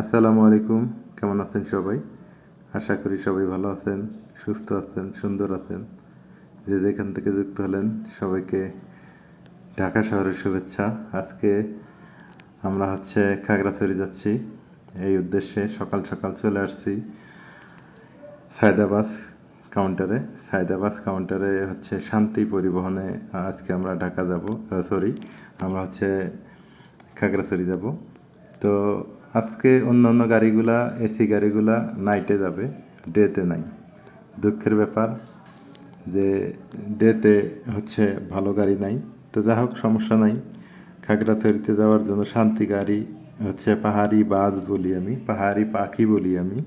আসসালামু আলাইকুম, কেমন আছেন সবাই? আশা করি সবাই ভালো আছেন, সুস্থ আছেন, সুন্দর আছেন। যে যেখান থেকে যুক্ত হলেন, সবাইকে ঢাকা শহরের শুভেচ্ছা। আজকে আমরা হচ্ছে খাগড়াছড়ি যাচ্ছি। এই উদ্দেশ্যে সকাল সকাল চলে আসছি সায়দাবাস কাউন্টারে। সায়দাবাস কাউন্টারে হচ্ছে শান্তি পরিবহনে আজকে আমরা ঢাকা যাব সরি আমরা হচ্ছে খাগড়াছড়ি যাব। তো আজকে অন্য অন্য গাড়িগুলা, এসি গাড়িগুলা নাইটে যাবে ডেতে নাই। দুঃখের ব্যাপার যে ডেতে হচ্ছে ভালো গাড়ি নাই। তো যা হোক, সমস্যা নাই। খাগড়াছড়িতে যাওয়ার জন্য শান্তি গাড়ি হচ্ছে পাহাড়ি বাস বলি আমি, পাহাড়ি পাখি বলি আমি।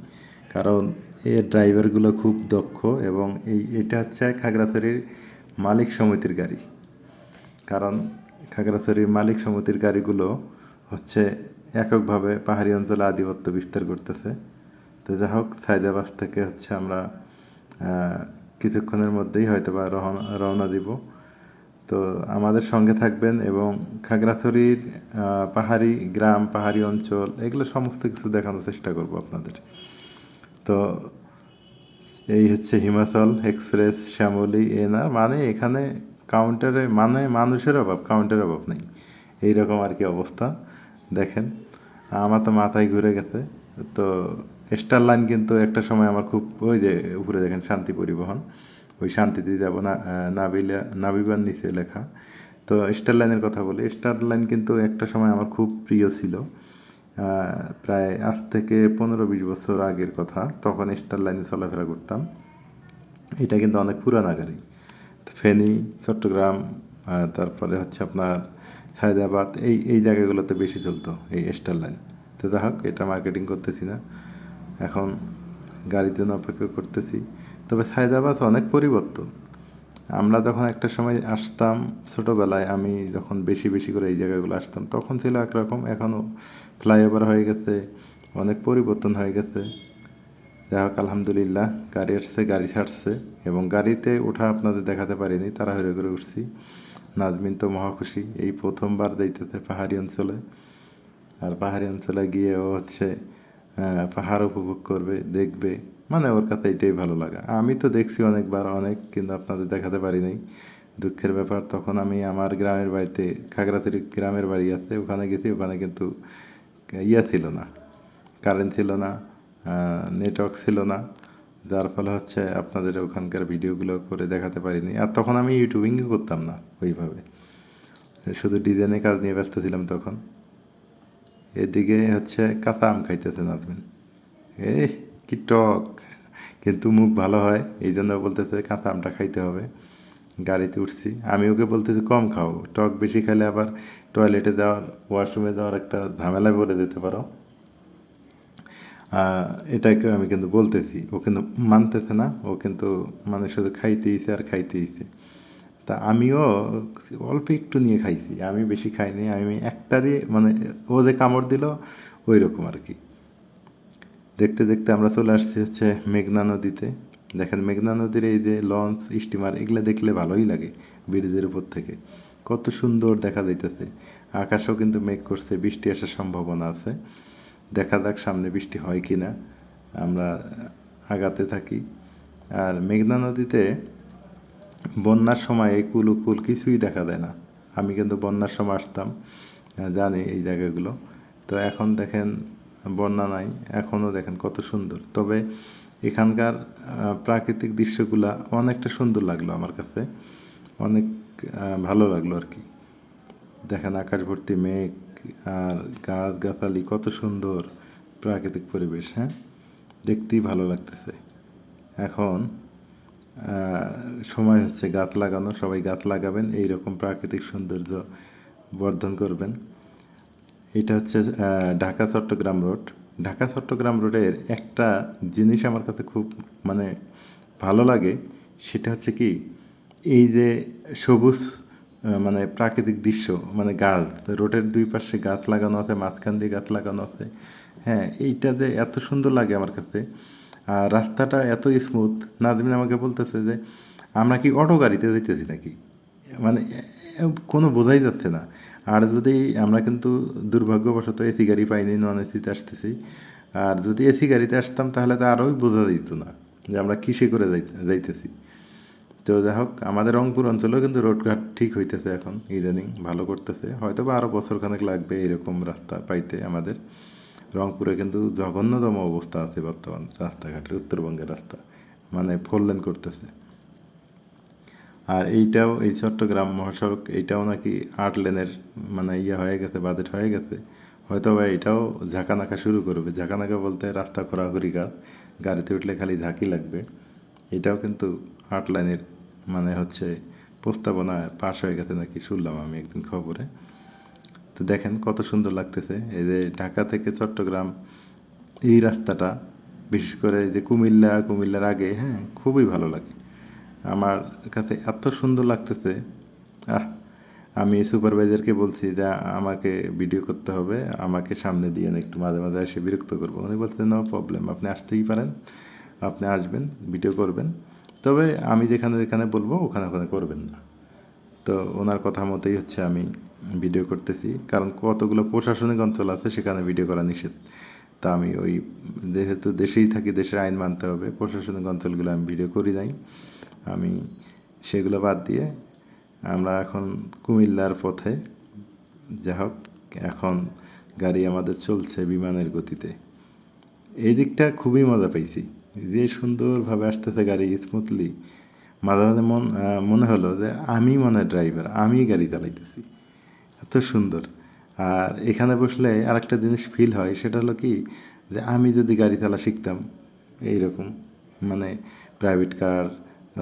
কারণ এর ড্রাইভারগুলো খুব দক্ষ এবং এই, এটা হচ্ছে খাগড়াছড়ির মালিক সমিতির গাড়ি। কারণ খাগড়াছড়ির মালিক সমিতির গাড়িগুলো হচ্ছে এককভাবে পাহাড়ি অঞ্চলে আধিপত্য বিস্তার করতেছে। তো যা হোক সাইদাবাস থেকে হচ্ছে আমরা কিছুক্ষণের মধ্যেই হয়তো বা রওনা দিব। তো আমাদের সঙ্গে থাকবেন এবং খাগড়াছড়ির পাহাড়ি গ্রাম, পাহাড়ি অঞ্চল, এগুলো সমস্ত কিছু দেখানোর চেষ্টা করব আপনাদের। তো এই হচ্ছে হিমাচল এক্সপ্রেস, শ্যামলি এ না মানে এখানে কাউন্টারে মানে মানুষের অভাব কাউন্টারের অভাব নেই। এইরকম আর কি অবস্থা। দেখেন। আমার তো মাথায় ঘুরে গেছে। তো স্টার লাইন কিন্তু একটা সময় আমার খুব ওই যে উপরে দেখেন, শান্তি পরিবহন। ওই শান্তিতে যাব না নাবিলা নাবিবার নিচে লেখা। তো স্টার লাইনের কথা বলি স্টার লাইন কিন্তু একটা সময় আমার খুব প্রিয় ছিল। প্রায় আজ থেকে পনেরো বিশ বছর আগের কথা, তখন স্টার লাইনে চলাফেরা করতাম। এটা কিন্তু অনেক পুরানা গাড়ি ফেনী, চট্টগ্রাম তারপরে হচ্ছে আপনার হায়দ্রাবাদ, এই এই জায়গাগুলোতে বেশি চলতো, এই স্টার লাইন তো যাই হোক, এটা মার্কেটিং করতেছি না। এখন গাড়ির জন্য অপেক্ষা করতেছি। তবে হায়দ্রাবাদ অনেক পরিবর্তন। আমরা যখন একটা সময় আসতাম ছোটোবেলায়, আমি যখন বেশি বেশি করে এই জায়গাগুলো আসতাম, তখন ছিল একরকম, এখনও ফ্লাইওভার হয়ে গেছে, অনেক পরিবর্তন হয়ে গেছে। যাই হোক, আলহামদুলিল্লাহ, গাড়ি আসছে, গাড়ি ছাড়ছে, এবং গাড়িতে ওঠা আপনাদের দেখাতে পারিনি তারা হয়ে করে উঠছি। নাজমিন তো মহা খুশি। এই প্রথমবার যাইতেছে পাহাড়ি অঞ্চলে। আর পাহাড়ি অঞ্চলে গিয়ে ও হচ্ছে পাহাড় উপভোগ করবে, দেখবে। মানে ওর কাছে এটাই ভালো লাগা। আমি তো দেখছি অনেকবার, অনেক, কিন্তু আপনাদের দেখাতে পারি নাই। দুঃখের ব্যাপার, তখন আমি আমার গ্রামের বাড়িতে, খাগড়াছড়ি গ্রামের বাড়ি আছে, ওখানে গেছি, ওখানে কিন্তু ইয়া ছিল না কারেন্ট ছিল না নেটওয়ার্ক ছিল না। যার ফলে হচ্ছে আপনাদের ওখানকার ভিডিওগুলো করে দেখাতে পারিনি। আর তখন আমি ইউটিউবিংও করতাম না ওইভাবে। শুধু ডিজাইনের কাজ নিয়ে ব্যস্ত ছিলাম তখন। এদিকে হচ্ছে কাঁচা আম খাইতেছে নাজমিন এ কি টক। কিন্তু মুখ ভালো হয় এই জন্য বলতেছে কাঁচা আমটা খাইতে হবে। গাড়িতে উঠছি। আমি ওকে বলতেছি, কম খাও। টক বেশি খেলে আবার টয়লেটে যাওয়ার ওয়াশরুমে যাওয়ার একটা ঝামেলা করে দিতে পারো। এটাকে আমি কিন্তু বলতেছি, ও কিন্তু মানতেছে না, ও কিন্তু মানে শুধু খাইতেইছে আর খাইতেইছে তা আমিও অল্প একটু নিয়ে খাইছি, আমি বেশি খাইনি, আমি একটারই মানে ও যে কামড় দিল, ওই রকম আর কি। দেখতে দেখতে আমরা চলে আসছি হচ্ছে মেঘনা নদীতে। দেখেন মেঘনা নদীর এই যে লঞ্চ, স্টিমার, এগুলো দেখলে ভালোই লাগে ব্রিজের উপর থেকে। কত সুন্দর দেখা যাইতেছে। আকাশও কিন্তু মেঘ করছে, বৃষ্টি আসার সম্ভাবনা আছে। দেখা যাক সামনে বৃষ্টি হয় কি না আমরা আগাতে থাকি। আর মেঘনা নদীতে বন্যার সময় এই কুল উকুল কিছুই দেখা যায় না। আমি কিন্তু বন্যার সময় আসতাম জানি এই জায়গাগুলো। তো এখন দেখেন বন্যা নাই, এখনও দেখেন কত সুন্দর। তবে এখানকার প্রাকৃতিক দৃশ্যগুলা অনেকটা সুন্দর লাগল আমার কাছে। অনেক ভালো লাগল আর কি। দেখেন আকাশ ভর্তি মেঘ আর গাছ গাছালি কত সুন্দর প্রাকৃতিক পরিবেশ হ্যাঁ? দেখতেই ভালো লাগতেছে। এখন সময় হচ্ছে গাছ লাগানো, সবাই গাছ লাগাবেন এই রকম প্রাকৃতিক সৌন্দর্য বর্ধন করবেন। এটা হচ্ছে ঢাকা চট্টগ্রাম রোড। ঢাকা চট্টগ্রাম রোডের একটা জিনিস আমার কাছে খুব মানে ভালো লাগে, সেটা হচ্ছে কি, এই যে সবুজ মানে প্রাকৃতিক দৃশ্য মানে গাছ রোডের দুই পাশে গাছ লাগানো আছে, মাঝখান দিয়ে গাছ লাগানো আছে। হ্যাঁ এইটা যে এত সুন্দর লাগে আমার কাছে। আর রাস্তাটা এত স্মুথ নাজমিন আমাকে বলতেছে যে, আমরা কি অটো গাড়িতে যেতেছি নাকি? মানে কোনো বোঝাই যাচ্ছে না। আর যদি আমরা কিন্তু দুর্ভাগ্যবশত এসি গাড়ি পাইনি নন এসিতে আসতেছি। আর যদি এসি গাড়িতে আসতাম, তাহলে তো আরোই বোঝা যেত না যে আমরা কিসে করে যাই- যাইতেছি। তো যাই হোক, আমাদের রংপুর অঞ্চলেও কিন্তু রোডঘাট ঠিক হইতেছে এখন, ইদানিং ভালো করতেছে। হয়তো বা আরও বছরখানেক লাগবে এরকম রাস্তা পাইতে আমাদের। রংপুরে কিন্তু জঘন্যতম অবস্থা আছে বর্তমান রাস্তাঘাটের, উত্তরবঙ্গের রাস্তা মানে ফোর লেন করতেছে। আর এইটাও, এই চট্টগ্রাম মহাসড়ক, এইটাও নাকি আট লেনের মানে ইয়ে হয়ে গেছে, বাজেট হয়ে গেছে। হয়তো বা এটাও ঝাঁকানাকা শুরু করবে। ঝাঁকানাকা বলতে রাস্তা খোরাখুরি কাজ, গাড়িতে উঠলে খালি ঝাঁকি লাগবে। এটাও কিন্তু আট লাইনের মানে হচ্ছে প্রস্তাবনা পাশ হয়ে গেছে নাকি শুনলাম আমি একদিন খবরে। তো দেখেন কত সুন্দর লাগতেছে। এই যে ঢাকা থেকে চট্টগ্রাম এই রাস্তাটা, বিশেষ করে এই যে কুমিল্লা, কুমিল্লার আগে হ্যাঁ খুবই ভালো লাগে। আমার কাছে এত সুন্দর লাগতেছে। আহ, আমি সুপারভাইজারকে বলছি যে আমাকে ভিডিও করতে হবে, আমাকে সামনে দিয়ে একটু মাঝে মাঝে এসে বিরক্ত করব। উনি বলছে নো প্রবলেম আপনি আসতেই পারেন, আপনি আসবেন ভিডিও করবেন। তবে আমি যেখানে যেখানে বলব, ওখানে ওখানে করবেন না। তো ওনার কথা মতোই হচ্ছে আমি ভিডিও করতেছি। কারণ কতগুলো প্রশাসনিক অঞ্চল আছে, সেখানে ভিডিও করা নিষেধ। তা আমি ওই যেহেতু দেশেই থাকি, দেশের আইন মানতে হবে, প্রশাসনিক অঞ্চলগুলো আমি ভিডিও করি নাই। আমি সেগুলো বাদ দিয়ে আমরা এখন কুমিল্লার পথে, যা হোক, এখন গাড়ি আমাদের চলছে বিমানের গতিতে। এই দিকটা খুবই মজা পাইছি। যে সুন্দরভাবে আসতেছে গাড়ি স্মুথলি মাঝে মাঝে মন মনে হলো যে আমি মনে ড্রাইভার আমি গাড়ি চালাইতেছি। এত সুন্দর। আর এখানে বসলে আরেকটা জিনিস ফিল হয়, সেটা হলো কি যে আমি যদি গাড়ি চালা শিখতাম, এইরকম মানে প্রাইভেট কার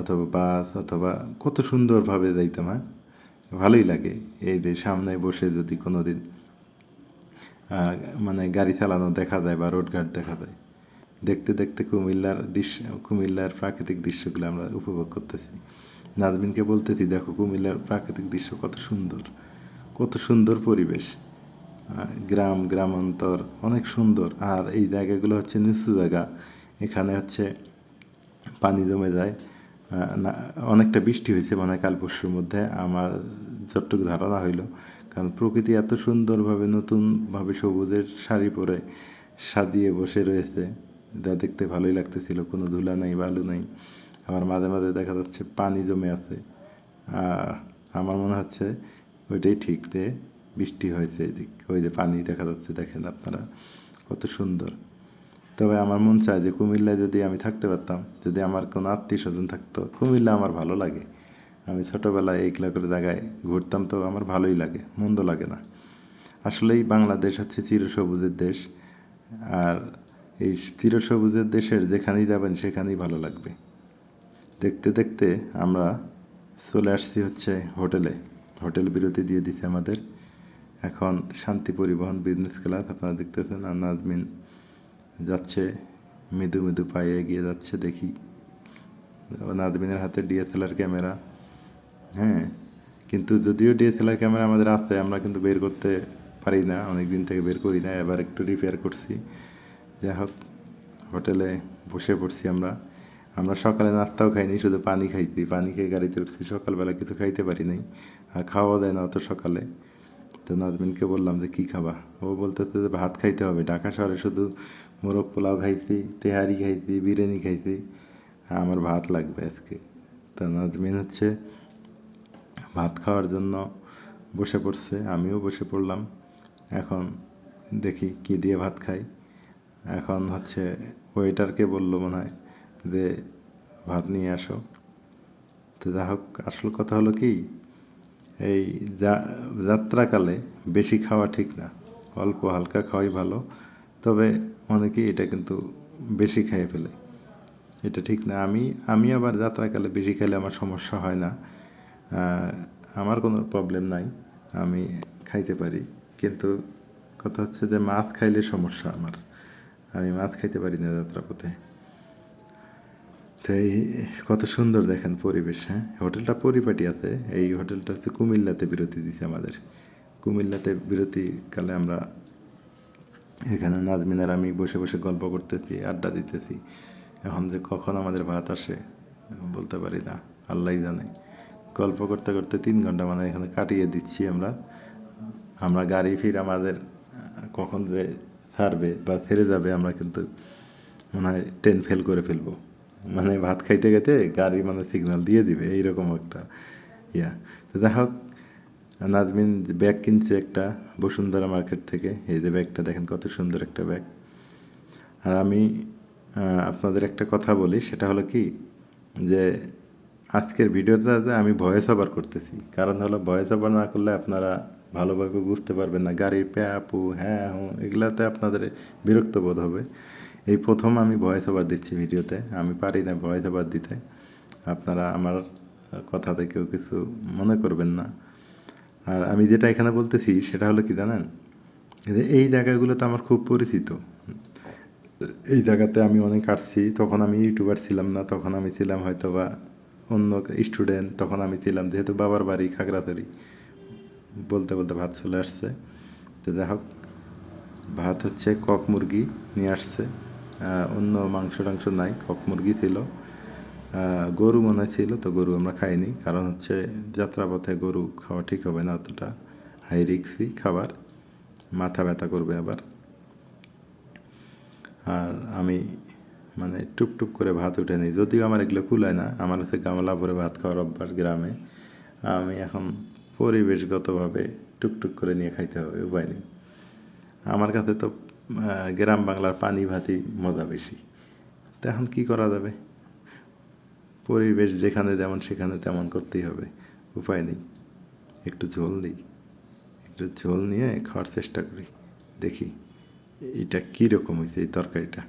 অথবা বাস অথবা কত সুন্দরভাবে যাইতাম হ্যাঁ? ভালোই লাগে। এই যে সামনে বসে যদি কোনো দিন মানে গাড়ি চালানো দেখা যায় বা রোডঘাট দেখা যায় দেখতে দেখতে কুমিল্লার দৃশ্য, কুমিল্লার প্রাকৃতিক দৃশ্যগুলো আমরা উপভোগ করতেছি। নাজমিনকে বলতেছি, দেখো কুমিল্লার প্রাকৃতিক দৃশ্য কত সুন্দর কত সুন্দর পরিবেশ। গ্রাম, গ্রামান্তর অনেক সুন্দর। আর এই জায়গাগুলো হচ্ছে নিচু জায়গা, এখানে হচ্ছে পানি জমে যায়। না, অনেকটা বৃষ্টি হয়েছে মানে কাল পরশুর মধ্যে, আমার যতটুকু ধারণা হইল। কারণ প্রকৃতি এত সুন্দরভাবে নতুনভাবে সবুজের শাড়ি পরে সাজিয়ে বসে রয়েছে। যা দেখতে ভালোই লাগতেছিল, কোনো ধুলা নাই, বালু নাই। আবার মাঝে মাঝে দেখা যাচ্ছে পানি জমে আছে। আমার মনে হচ্ছে ওইটাই ঠিক যে বৃষ্টি হয়েছে এদিক। ওই যে পানি দেখা যাচ্ছে, দেখেন আপনারা কত সুন্দর। তবে আমার মন চায় যে কুমিল্লায় যদি আমি থাকতে পারতাম, যদি আমার কোনো আত্মীয় স্বজন থাকতো, কুমিল্লা আমার ভালো লাগে। আমি ছোটোবেলায় এইগুলা করে জায়গায় ঘুরতাম তো আমার ভালোই লাগে, মন্দ লাগে না। আসলেই বাংলাদেশ হচ্ছে চিরসবুজের দেশ। আর এই চিরসবুজের দেশের যেখানেই যাবেন, সেখানেই ভালো লাগবে। দেখতে দেখতে আমরা চলে আসছি হচ্ছে হোটেলে। হোটেল বিরতি দিয়ে দিছে আমাদের। এখন শান্তি পরিবহন বিজনেস ক্লাস আপনারা দেখতেছেন আর নাজমিন যাচ্ছে, মৃদু মৃদু পায়ে এগিয়ে যাচ্ছে, দেখি। নাজমিনের হাতে ডিএসএলআর ক্যামেরা। হ্যাঁ কিন্তু যদিও ডিএসএলআর ক্যামেরা আমাদের আছে, আমরা কিন্তু বের করতে পারি না অনেক দিন থেকে বের করি না, এবার একটু রিপেয়ার করছি। যাই হোক, হোটেলে বসে পড়ছি আমরা। আমরা সকালে নাস্তাও খাইনি, শুধু পানি খাইছি। পানি খেয়ে গাড়িতে উঠছি, সকালবেলা কিছু খাইতে পারি নাই। আর খাওয়া দেয় না অত সকালে। তো নাজমিনকে বললাম যে, কী খাবা? ও বলতেছে যে, ভাত খাইতে হবে। ঢাকা শহরে শুধু মোরগ পোলাও খাইছি, তেহারি খাইছি, বিরিয়ানি খাইছি। আমার ভাত লাগবে আজকে। তো নাজমিন হচ্ছে ভাত খাওয়ার জন্য বসে পড়ছে। আমিও বসে পড়লাম। এখন দেখি কি দিয়ে ভাত খাই। এখন হচ্ছে ওয়েটারকে বলল মনে হয় যে, ভাত নিয়ে আসো। তো যা হোক, আসল কথা হলো কি, এই যা- যাত্রাকালে বেশি খাওয়া ঠিক না। অল্প হালকা খাওয়াই ভালো। তবে অনেকে এটা কিন্তু বেশি খেয়ে ফেলে। এটা ঠিক না। আমি আমি আবার যাত্রাকালে বেশি খেলে আমার সমস্যা হয় না। আমার কোনো প্রবলেম নাই। আমি খাইতে পারি। কিন্তু কথা হচ্ছে যে, মাছ খাইলে সমস্যা আমার। আমি মাছ খাইতে পারি না যাত্রাপথে তো এই কত সুন্দর দেখেন পরিবেশ হ্যাঁ? হোটেলটা পরিপাটি আছে, এই হোটেলটা হচ্ছে কুমিল্লাতে বিরতি দিছে আমাদের। কুমিল্লাতে বিরতিকালে আমরা এখানে নাজমিনার আমি বসে বসে গল্প করতেছি, আড্ডা দিতেছি। এখন যে কখন আমাদের ভাত আসে, বলতে পারি না আল্লাহ জানে। গল্প করতে করতে তিন ঘণ্টা মানে এখানে কাটিয়ে দিচ্ছি আমরা। আমরা গাড়ি ফির আমাদের, কখন যে ছাড়বে বা ছেড়ে যাবে, আমরা কিন্তু মনে হয় ট্রেন ফেল করে ফেলব। মানে ভাত খাইতে খাইতে গাড়ি মানে সিগনাল দিয়ে দিবে, এইরকম একটা ইয়া। তো যাই হোক, নাজমিন ব্যাগ কিনছে একটা বসুন্ধরা মার্কেট থেকে, এই যে ব্যাগটা দেখেন কত সুন্দর একটা ব্যাগ আর আমি আপনাদের একটা কথা বলি, সেটা হলো কি, যে আজকের ভিডিওটাতে আমি ভয়েস ওভার করতেছি, কারণ হলো ভয়েস ওভার না করলে আপনারা ভালোভাবে বুঝতে পারবেন না, গাড়ির প্যাপু হ্যাঁ হুঁ, এগুলাতে আপনাদের বিরক্ত বোধ হবে। এই প্রথম আমি ভয়েস ওভার দিচ্ছি ভিডিওতে, আমি পারি না ভয়েস ওভার দিতে। আপনারা আমার কথাতে কেউ কিছু মনে করবেন না। আর আমি যেটা এখানে বলতেছি, সেটা হলো কি জানেন? যে এই জায়গাগুলো তো আমার খুব পরিচিত। এই জায়গাতে আমি অনেক আসছি, তখন আমি ইউটিউবার ছিলাম না, তখন আমি ছিলাম হয়তো বা অন্য স্টুডেন্ট, তখন আমি ছিলাম যেহেতু বাবার বাড়ি খাগড়াছড়ি। বলতে বলতে ভাত চলে আসছে। তো যাই হোক, ভাত হচ্ছে কক মুরগি নিয়ে আসছে। অন্য মাংস টাংস নাই, কক মুরগি ছিল। গরু মনে ছিল, তো গরু আমরা খাইনি। কারণ হচ্ছে যাত্রাপথে গরু খাওয়া ঠিক হবে না অতটা। হাই রিক্সি খাবার, মাথা ব্যথা করবে আবার। আর আমি মানে টুকটুক করে ভাত উঠে নিই। যদিও আমার এগুলো কুলায় না, আমার হচ্ছে গামলা ভরে ভাত খাওয়ার অভ্যাস গ্রামে। আমি এখন পরিবেশগতভাবে টুকটুক করে নিয়ে খাইতে হবে, উপায় নেই। আমার কাছে তো গ্রাম বাংলার পানি ভাতই মজা বেশি। তো এখন কী করা যাবে? পরিবেশ যেখানে যেমন সেখানে তেমন করতেই হবে, উপায় নেই। একটু ঝোল দিই, একটু ঝোল নিয়ে খাওয়ার চেষ্টা করি, দেখি এটা কীরকম হয়েছে এই তরকারিটা।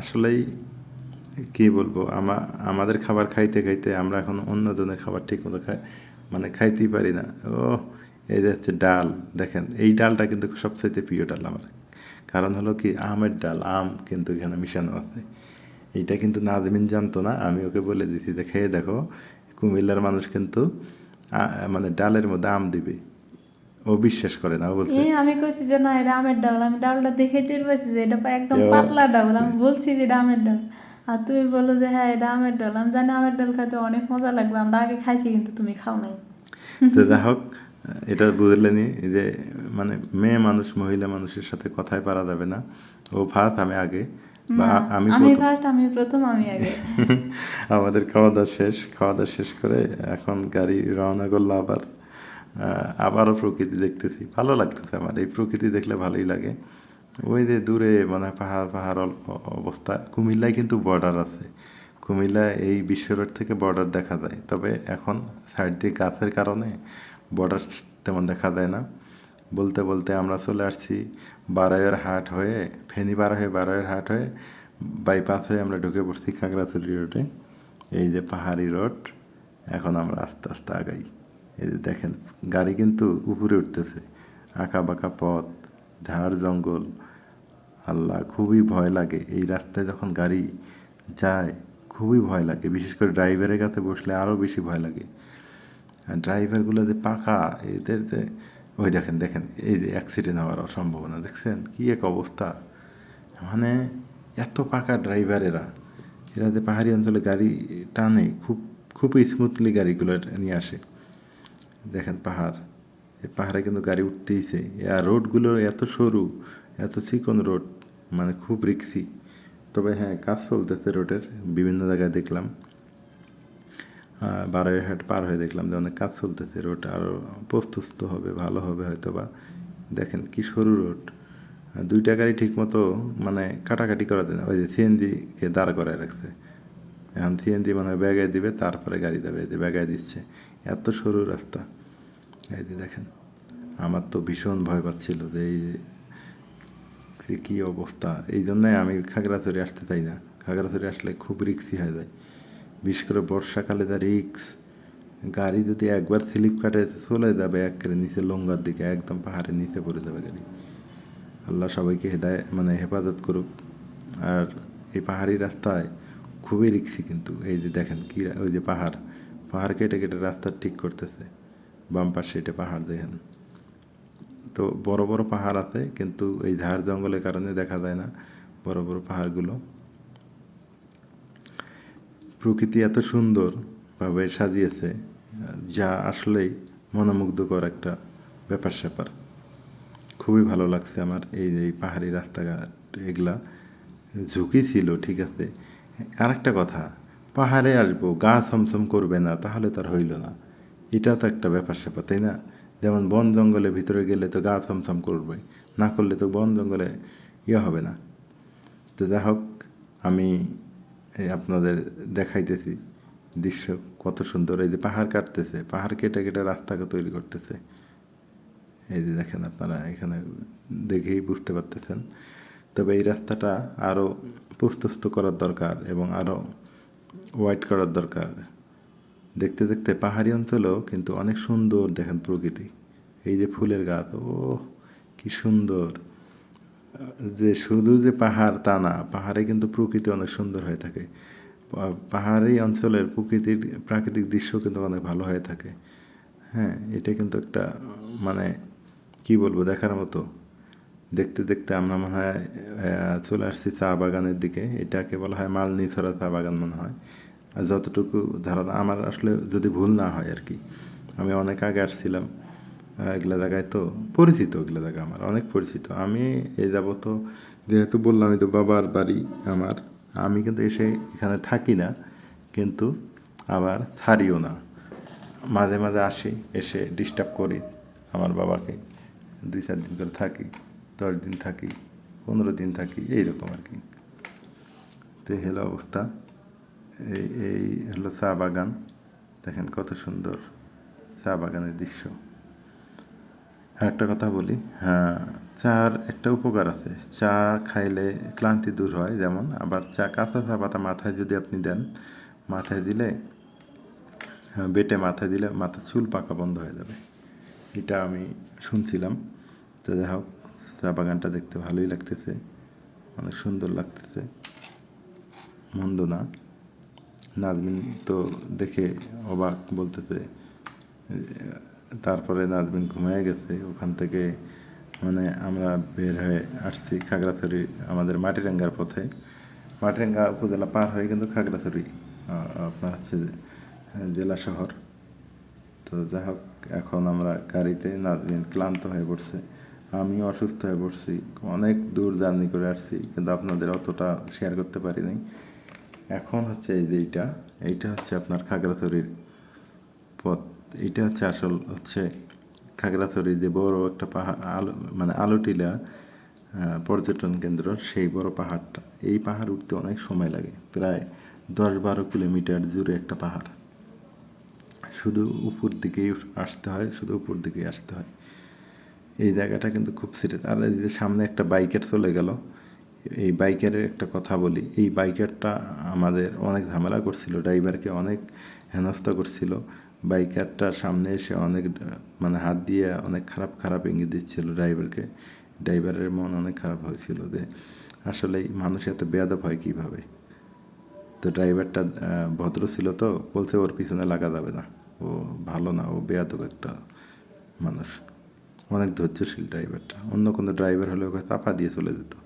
আসলেই কী বলব, আমা, আমাদের খাবার খাইতে খাইতে আমরা এখন অন্য জনের খাবার ঠিক মতো খাই মানে খাইতেই পারি না। ও এই যে হচ্ছে ডাল দেখেন এই ডালটা কিন্তু সবচাইতে প্রিয় ডাল আমার। কারণ হলো কি আমের ডাল আম কিন্তু এখানে মিশানো আছে। এইটা কিন্তু নাজমিন জানতো না আমি ওকে বলে দিছি যে খেয়ে দেখো কুমিল্লার মানুষ কিন্তু মানে ডালের মধ্যে আম দিবে। ও বিশ্বাস করে না বলছে আমি কইছি যে না এটা আমের ডাল আমি ডালটা দেখে টের পাইছি যে এটা একদম পাতলা ডাল আমি বলছি যে এটা আমের ডাল। আর তুমি বলো যে হ্যাঁ এটা আমের ডাল। আমি জানি আমের ডাল খাইতে অনেক মজা লাগবে। আমরা আগে খাইছি কিন্তু তুমি খাও নাই। তো যাই হোক এটা বুঝলেনি যে মানে মেয়ে মানুষ মহিলা মানুষের সাথে কথাই পারা যাবে না। ও ভাত আমি আগে। আমি আমি ফার্স্ট আমি প্রথম আমি আগে। আমাদের খাওয়া দাওয়া শেষ খাওয়া দাওয়া শেষ করে এখন গাড়ি রওনা করল আবার। আবারও প্রকৃতি দেখতেছি। ভালো লাগতেছে আমার। এই প্রকৃতি দেখলে ভালোই লাগে। ওই যে দূরে মানে পাহাড় পাহাড় অল্প অবস্থা। কুমিল্লায় কিন্তু বর্ডার আছে। কুমিল্লা এই বিশ্ব রোড থেকে বর্ডার দেখা যায়। তবে এখন সাইড দিয়ে গাছের কারণে বর্ডার তেমন দেখা যায় না। বলতে বলতে আমরা চলে আসছি বারাইয়ের হাট হয়ে ফেনী পার হয়ে, বারাইয়ের হাট হয়ে বাইপাস হয়ে আমরা ঢুকে পড়ছি খাগড়াছড়ি রোডে এই যে পাহাড়ি রোড এখন আমরা আস্তে আস্তে আগাই। এই যে দেখেন, গাড়ি কিন্তু উপরে উঠতেছে। আঁকা বাঁকা পথ ঝাড় জঙ্গল আল্লাহ, খুবই ভয় লাগে। এই রাস্তায় যখন গাড়ি যায়, খুবই ভয় লাগে। বিশেষ করে ড্রাইভারের কাছে বসলে আরও বেশি ভয় লাগে। আর ড্রাইভারগুলো যে পাকা এদের যে, ওই দেখেন দেখেন, এই যে অ্যাক্সিডেন্ট হওয়ার সম্ভাবনা, দেখছেন? কি এক অবস্থা। মানে এত পাকা ড্রাইভারেরা, এরা যে পাহাড়ি অঞ্চলে গাড়ি টানে, খুব, খুবই স্মুথলি গাড়িগুলো নিয়ে আসে। দেখেন পাহাড়, এই পাহাড়ে কিন্তু গাড়ি উঠতেইছে। আর রোডগুলো এত সরু এত চিকন রোড মানে খুব রিক্সি। তবে হ্যাঁ কাজ চলতেছে রোডের, বিভিন্ন জায়গায় দেখলাম। বারোয়ারহাট পার হয়ে দেখলাম যে অনেক কাজ চলতেছে, রোড আরও প্রস্তুত হবে, ভালো হবে হয়তো বা দেখেন কি সরু রোড। দুইটা গাড়ি ঠিক মতো মানে কাটাকাটি করা যায় না। ওই যে সিএনজিকে দাঁড় করায় রাখছে। এখন সিএনজি মানে ব্যাগায় দিবে, তারপরে গাড়ি দেবে, এই যে ব্যাগায় দিচ্ছে। এত সরু রাস্তা। এই যে দেখেন, আমার তো ভীষণ ভয় পাচ্ছিল যে এই যে কী অবস্থা। এই জন্যে আমি খাগড়াছড়ি আসতে চাই না। খাগড়াছড়ি আসলে খুব রিক্সি হয়ে যায়। বিশেষ করে বর্ষাকালে যা রিক্স, গাড়ি যদি একবার স্লিপ কাটে চলে যাবে একেবারে নিচে লঙ্গার দিকে, একদম পাহাড়ের নিচে পড়ে যাবে গাড়ি। আল্লাহ সবাইকে হেদায় মানে হেফাজত করুক। আর এই পাহাড়ি রাস্তায় খুবই রিক্সি কিন্তু। এই যে দেখেন কি ওই যে পাহাড়। পাহাড় কেটে কেটে রাস্তা ঠিক করতেছে। বাম পাশে এটা পাহাড় দেখেন। তো বড় বড় পাহাড় আছে, কিন্তু এই ঝাড় জঙ্গলের কারণে দেখা যায় না বড় বড় পাহাড়গুলো। প্রকৃতি এত সুন্দরভাবে সাজিয়েছে, যা আসলেই মনোমুগ্ধকর একটা ব্যাপার স্যাপার খুবই ভালো লাগছে আমার এই যে পাহাড়ি রাস্তাঘাট, এগুলা। ঝুঁকি ছিল, ঠিক আছে। আর একটা কথা, পাহাড়ে আসব, গা ছমছম করবে না, তাহলে তার হইল না। এটাও তো একটা ব্যাপার স্যাপার তাই না? যেমন বন জঙ্গলের ভিতরে গেলে তো গা ছমছম করবে, না করলে তো বন জঙ্গলে ইয়ে হবে না। তো যাই হোক, আমি আপনাদের দেখাইতেছি দৃশ্য কত সুন্দর। এই যে পাহাড় কাটতেছে, পাহাড় কেটে কেটে রাস্তাকে তৈরি করতেছে। এই যে দেখেন আপনারা এখানে দেখেই বুঝতে পারতেছেন। তবে এই রাস্তাটা আরও প্রস্তুস্ত করার দরকার এবং আরও হোয়াইট করার দরকার। দেখতে দেখতে পাহাড়ি অঞ্চলেও কিন্তু অনেক সুন্দর দেখেন প্রকৃতি। এই যে ফুলের গাছ ও কি সুন্দর। যে শুধু যে পাহাড় তা না, পাহাড়ে কিন্তু প্রকৃতি অনেক সুন্দর হয়ে থাকে। পাহাড়ি অঞ্চলের প্রকৃতির, প্রাকৃতিক দৃশ্য কিন্তু অনেক ভালো হয়ে থাকে। হ্যাঁ এটা কিন্তু একটা মানে কি বলব, দেখার মতো। দেখতে দেখতে আমরা মনে হয় চলে আসছি চা বাগানের দিকে। এটাকে বলা হয় মালনি ছড়া চা বাগান মনে হয়। যতটুকু ধারণা, আমার আসলে যদি ভুল না হয় আর কি, আমি অনেক আগে আসছিলাম এগুলা জায়গায় তো পরিচিত, এগুলা জায়গা আমার অনেক পরিচিত। আমি এই যাবত যেহেতু বললাম তো বাবার বাড়ি আমার, আমি কিন্তু এসে এখানে থাকি না, কিন্তু আবার ছাড়িও না। মাঝে মাঝে আসি, এসে ডিস্টার্ব করি আমার বাবাকে। দুই চার দিন করে থাকি, দশ দিন থাকি, পনেরো দিন থাকি, এইরকম আর কি। তো হলো অবস্থা। এই এই হলো চা বাগান। দেখেন কত সুন্দর চা বাগানের দৃশ্য। একটা কথা বলি হ্যাঁ চার একটা উপকার আছে। চা খাইলে ক্লান্তি দূর হয় যেমন আবার চা কাঁচা চা পাতা মাথায় যদি আপনি দেন মাথায় দিলে হ্যাঁ, বেটে মাথায় দিলে মাথা চুল পাকা বন্ধ হয়ে যাবে। এটা আমি শুনছিলাম। তো যাই হোক চা বাগানটা দেখতে ভালোই লাগতেছে অনেক সুন্দর লাগতেছে। মন্দ না। নাজমিন তো দেখে অবাক বলতেছে, তারপরে নাজমিন ঘুমিয়ে গেছে। ওখান থেকে মানে আমরা বের হয়ে আসছি খাগড়াছড়ি, আমাদের মাটিরাঙ্গার পথে। মাটিরাঙ্গা উপজেলা পার হয়ে কিন্তু খাগড়াছড়ি আপনার হচ্ছে জেলা শহর। তো যাই হোক, এখন আমরা গাড়িতে নাজমিন ক্লান্ত হয়ে পড়ছে। আমি অসুস্থ হয়ে পড়ছি। অনেক দূর জার্নি করে আসছি, কিন্তু আপনাদের অতটা শেয়ার করতে পারিনি। এখন হচ্ছে এই যে এইটা এইটা হচ্ছে আপনার খাগড়াছড়ির পথ। এইটা হচ্ছে আসল হচ্ছে খাগড়াছড়ির যে বড় একটা পাহাড়, আলো মানে আলোটিলা পর্যটন কেন্দ্র, সেই বড় পাহাড়টা। এই পাহাড় উঠতে অনেক সময় লাগে, প্রায় দশ বারো কিলোমিটার জুড়ে একটা পাহাড়। শুধু উপর দিকেই আসতে হয়, শুধু উপর দিকেই আসতে হয়। এই জায়গাটা কিন্তু খুব সিরিয়াস। আর যে সামনে একটা বাইকের চলে গেল এই বাইকের একটা কথা বলি। এই বাইকারটা আমাদের অনেক ঝামেলা করছিল, ড্রাইভারকে অনেক হেনস্থা করছিল। বাইকারটা সামনে এসে অনেক মানে হাত দিয়ে অনেক খারাপ খারাপ ইঙ্গিত দিচ্ছিল ড্রাইভারকে। ড্রাইভারের মন অনেক খারাপ হয়েছিল যে, আসলে মানুষ এত বেয়াদব হয় কীভাবে? তো ড্রাইভারটা ভদ্র ছিল তো, বলছে ওর পিছনে লাগা যাবে না। ও ভালো না, ও বেয়াদব একটা মানুষ। অনেক ধৈর্যশীল ড্রাইভারটা। অন্য কোনো ড্রাইভার হলে ওকে চাপা দিয়ে চলে যেত।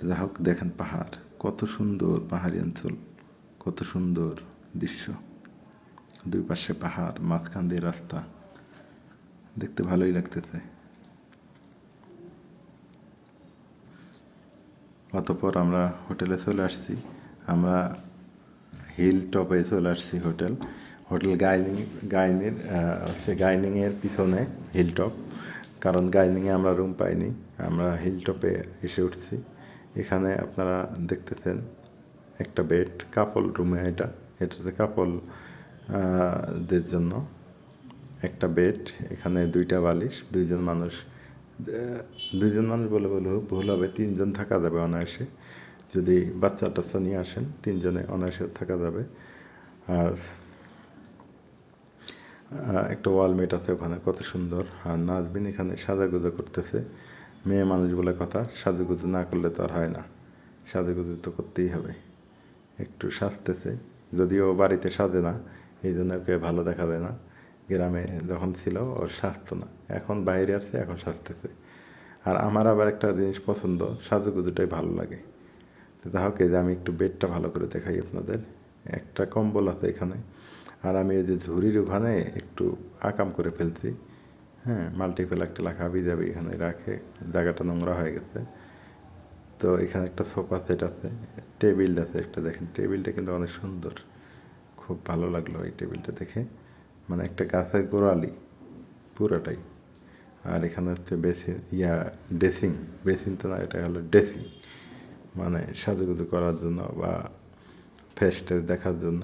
তো যাই হোক, দেখেন পাহাড়। কত সুন্দর পাহাড়ি অঞ্চল, কত সুন্দর দৃশ্য। দুই পাশে পাহাড়, মাঝখান দিয়ে রাস্তা। দেখতে ভালোই লাগতেছে। অতপর আমরা হোটেলে চলে আসছি। আমরা হিল টপে চলে আসছি হোটেল। হোটেল গাইনিং, গাইনির হচ্ছে গাইনিংয়ের পিছনে হিল টপ কারণ গাইনিংয়ে আমরা রুম পাইনি। আমরা হিল টপে এসে উঠছি। এখানে আপনারা দেখতেছেন একটা বেড কাপল রুমে এটা। এটাতে কাপল দের জন্য একটা বেড, এখানে দুইটা বালিশ, দুইজন মানুষ দুইজন মানুষ বলে বলে ভুল হবে, তিনজন থাকা যাবে অনায়াসে। যদি বাচ্চা টাচ্চা নিয়ে আসেন, তিনজনে অনায়াসে থাকা যাবে। আর একটা ওয়ালমেট আছে ওখানে, কত সুন্দর। আর নাজবিন এখানে সাজাগুজো করতেছে। মেয়ে মানুষ বলে কথা সাজুগুজু না করলে তো আর হয় না। সাজুগুজু তো করতেই হবে। একটু সাজতেছে, যদিও বাড়িতে সাজে না, এই জন্য ওকে ভালো দেখা যায় না। গ্রামে যখন ছিল, ও সাজতো না। এখন বাইরে আসছে এখন সাজতেছে। আর আমার আবার একটা জিনিস পছন্দ সাজুগুজুটাই ভালো লাগে। যাই হোক, এই যে আমি একটু বেডটা ভালো করে দেখাই আপনাদের। একটা কম্বল আছে এখানে। আর আমি এই যে ঝুড়ির ওখানে একটু আকাম করে ফেলছি। হ্যাঁ মাল্টিপল একটা লেখা যাবি এখানে রাখে, জায়গাটা নোংরা হয়ে গেছে। তো এখানে একটা সোফা সেট আছে, টেবিল আছে একটা, দেখেন টেবিলটা কিন্তু অনেক সুন্দর। খুব ভালো লাগল এই টেবিলটা দেখে। মানে একটা গাছের গোড়ালি, পুরাটাই। আর এখানে হচ্ছে বেসিন, ইয়া, ড্রেসিং, বেসিন তো না, এটা হলো ড্রেসিং। মানে সাজুগুজু করার জন্য বা ফেস টেস দেখার জন্য।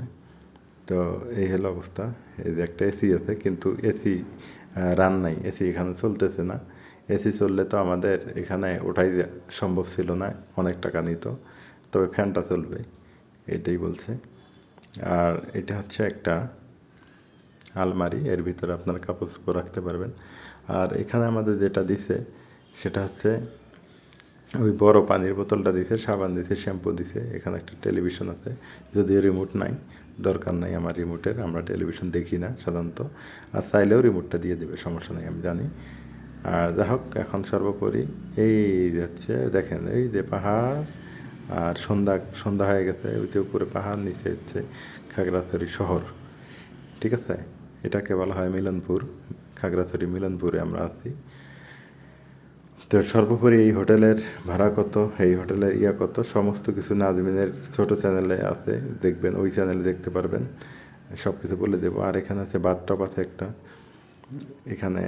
তো এই হলো অবস্থা। এই যে একটা এসি আছে, কিন্তু এসি রান নাই এসি এখানে চলতেছে না। এসি চললে তো আমাদের এখানে ওঠাই সম্ভব ছিল না, অনেক টাকা নিত, তবে ফ্যানটা চলবে, এটাই বলছে। আর এটা হচ্ছে একটা আলমারি, এর ভিতরে আপনার কাপড় চোপড় রাখতে পারবেন। আর এখানে আমাদের যেটা দিছে, সেটা হচ্ছে ওই বড় পানির বোতলটা দিছে, সাবান দিছে, শ্যাম্পু দিছে, এখানে একটা টেলিভিশন আছে, যদিও রিমোট নাই দরকার নাই আমার রিমোটের আমরা টেলিভিশন দেখি না সাধারণত। আর চাইলেও রিমোটটা দিয়ে দেবে, সমস্যা নেই, আমি জানি। আর যা হোক, এখন সর্বোপরি এই হচ্ছে, দেখেন, এই যে পাহাড়, আর সন্ধ্যা সন্ধ্যা হয়ে গেছে, ওই যে উপরে পাহাড়, নিচে হচ্ছে খাগড়াছড়ি শহর, ঠিক আছে? এটাকে বলা হয় মিলনপুর, খাগড়াছড়ি মিলনপুরে আমরা আছি। তো সর্বোপরি এই হোটেলের ভাড়া কত, এই হোটেলের ইয়া কত, সমস্ত কিছু নাজমিনের ছোট চ্যানেলে আছে, দেখবেন, ওই চ্যানেলে দেখতে পারবেন। সব কিছু বলে দেবো। আর এখানে আছে বাথটব আছে একটা, এখানে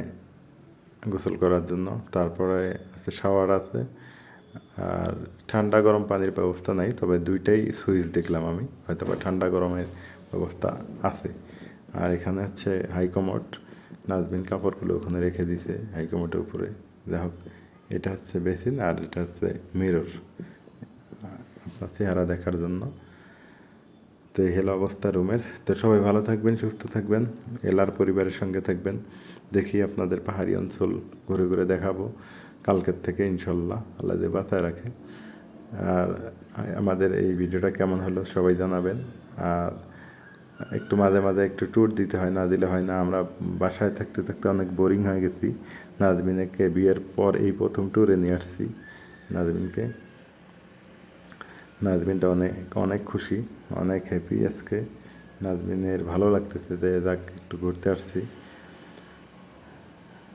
গোসল করার জন্য। তারপরে আছে শাওয়ার আছে। আর ঠান্ডা গরম পানির ব্যবস্থা নাই, তবে দুইটাই সুইচ দেখলাম আমি হয়তো বা ঠান্ডা গরমের ব্যবস্থা আছে। আর এখানে হচ্ছে হাইকমোড নাজবিন কাপড়গুলো ওখানে রেখে দিছে হাইকমোডের উপরে। যা হোক এটা হচ্ছে বেসিন আর এটা হচ্ছে মিরর আপনার চেহারা দেখার জন্য। তো এই হলো অবস্থা রুমের। তো সবাই ভালো থাকবেন, সুস্থ থাকবেন, এলার পরিবারের সঙ্গে থাকবেন। দেখি আপনাদের পাহাড়ি অঞ্চল ঘুরে ঘুরে দেখাবো। কালকের থেকে ইনশাল্লাহ আল্লাহ যে বাঁচায় রাখে। আর আমাদের এই ভিডিওটা কেমন হলো সবাই জানাবেন। আর একটু মাঝে মাঝে একটু ট্যুর দিতে হয়, না দিলে হয় না। আমরা বাসায় থাকতে থাকতে অনেক বোরিং হয়ে গেছি। নাজমিনকে বিয়ের পর এই প্রথম ট্যুরে নিয়ে আসছি, নাজমিনকে। নাজমিনটা অনেক অনেক খুশি, অনেক হ্যাপি আজকে। নাজমিনের ভালো লাগতেছে যে যাক, একটু ঘুরতে আসছি।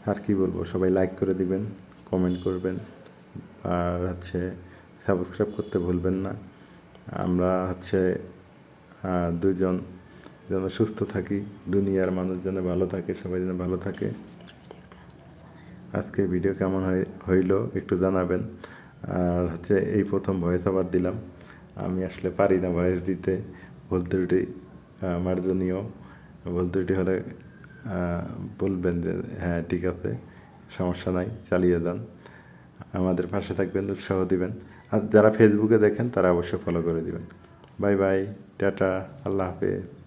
আর কি বলব, সবাই লাইক করে দিবেন কমেন্ট করবেন। আর হচ্ছে সাবস্ক্রাইব করতে ভুলবেন না। আমরা হচ্ছে দুজন যেন সুস্থ থাকি, দুনিয়ার মানুষ যেন ভালো থাকে, সবাই যেন ভালো থাকে। আজকে ভিডিও কেমন হইল একটু জানাবেন। আর হচ্ছে এই প্রথম ভয়েস আবার দিলাম। আমি আসলে পারি না ভয়েস দিতে। ভুল ত্রুটি মার্জনীয়। ভুল ত্রুটি হলে বলবেন যে হ্যাঁ ঠিক আছে, সমস্যা নাই, চালিয়ে যান। আমাদের পাশে থাকবেন, উৎসাহ দিবেন। আর যারা ফেসবুকে দেখেন, তারা অবশ্যই ফলো করে দিবেন। বাই বাই টাটা, আল্লাহ হাফেজ।